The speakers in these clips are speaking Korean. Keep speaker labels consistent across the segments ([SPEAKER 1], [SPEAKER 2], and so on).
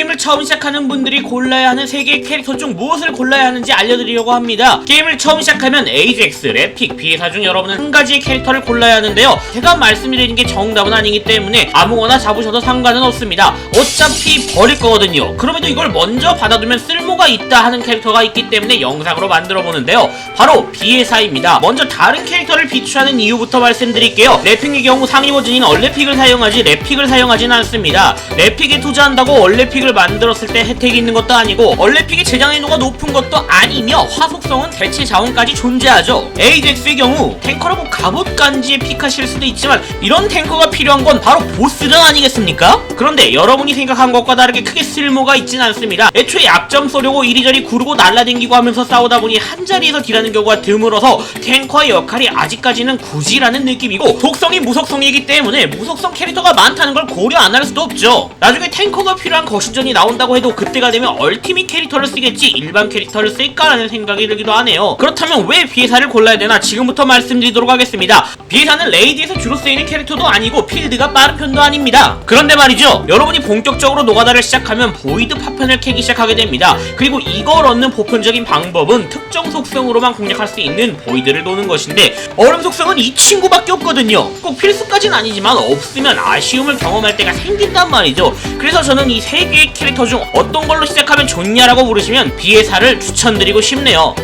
[SPEAKER 1] 게임을 처음 시작하는 분들이 골라야 하는 세 개의 캐릭터 중 무엇을 골라야 하는지 알려드리려고 합니다. 게임을 처음 시작하면 에이젝스, 레픽, 비에사 중 여러분은 한 가지의 캐릭터를 골라야 하는데요. 제가 말씀드리는 게 정답은 아니기 때문에 아무거나 잡으셔도 상관은 없습니다. 어차피 버릴 거거든요. 그럼에도 이걸 먼저 받아두면 쓸모가 있다 하는 캐릭터가 있기 때문에 영상으로 만들어 보는데요. 바로 비에사입니다. 먼저 다른 캐릭터를 비추하는 이유부터 말씀드릴게요. 래픽의 경우 상위 버전인 얼레픽을 사용하지 래픽을 사용하지는 않습니다. 래픽에 투자한다고 얼레픽을 만들었을 때 혜택이 있는 것도 아니고 얼레픽의 제장 난이도가 높은 것도 아니며 화속성은 대체 자원까지 존재하죠. 에이젝스의 경우 탱커라고 갑옷 간지에 픽하실 수도 있지만 이런 탱커가 필요한 건 바로 보스전 아니겠습니까? 그런데 여러분이 생각한 것과 다르게 크게 쓸모가 있진 않습니다. 애초에 약점 쏘려고 이리저리 구르고 날라댕기고 하면서 싸우다 보니 한 자리에서 딜하는 경우가 드물어서 탱커의 역할이 아직까지는 굳이라는 느낌이고 독성이 무속성이기 때문에 무속성 캐릭터가 많다는 걸 고려 안 할 수도 없죠. 나중에 탱커가 필요한 거신전 이 나온다고 해도 그때가 되면 얼티밋 캐릭터를 쓰겠지 일반 캐릭터를 쓸까라는 생각이 들기도 하네요. 그렇다면 왜 비에사를 골라야 되나 지금부터 말씀드리도록 하겠습니다. 비에사는 레이디에서 주로 쓰이는 캐릭터도 아니고 필드가 빠른 편도 아닙니다. 그런데 말이죠. 여러분이 본격적으로 노가다를 시작하면 보이드 파편을 캐기 시작하게 됩니다. 그리고 이걸 얻는 보편적인 방법은 특정 속성으로만 공략할 수 있는 보이드를 노는 것인데 얼음 속성은 이 친구밖에 없거든요. 꼭 필수까지는 아니지만 없으면 아쉬움을 경험할 때가 생긴단 말이죠. 그래서 저는 이 세 개의 캐릭터 중 어떤 걸로 시작하면 좋냐라고 물으시면 비에사를 추천드리고 싶네요.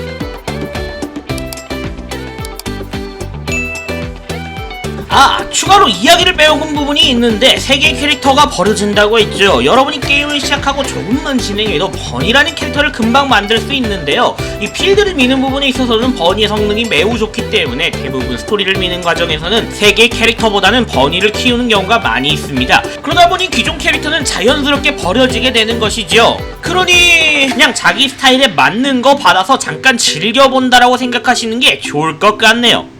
[SPEAKER 1] 아, 추가로 이야기를 빼먹은 부분이 있는데 세 개의 캐릭터가 버려진다고 했죠. 여러분이 게임을 시작하고 조금만 진행해도 버니라는 캐릭터를 금방 만들 수 있는데요. 이 필드를 미는 부분에 있어서는 버니의 성능이 매우 좋기 때문에 대부분 스토리를 미는 과정에서는 세 개의 캐릭터보다는 버니를 키우는 경우가 많이 있습니다. 그러다 보니 기존 캐릭터는 자연스럽게 버려지게 되는 것이죠. 그러니 그냥 자기 스타일에 맞는 거 받아서 잠깐 즐겨본다라고 생각하시는 게 좋을 것 같네요.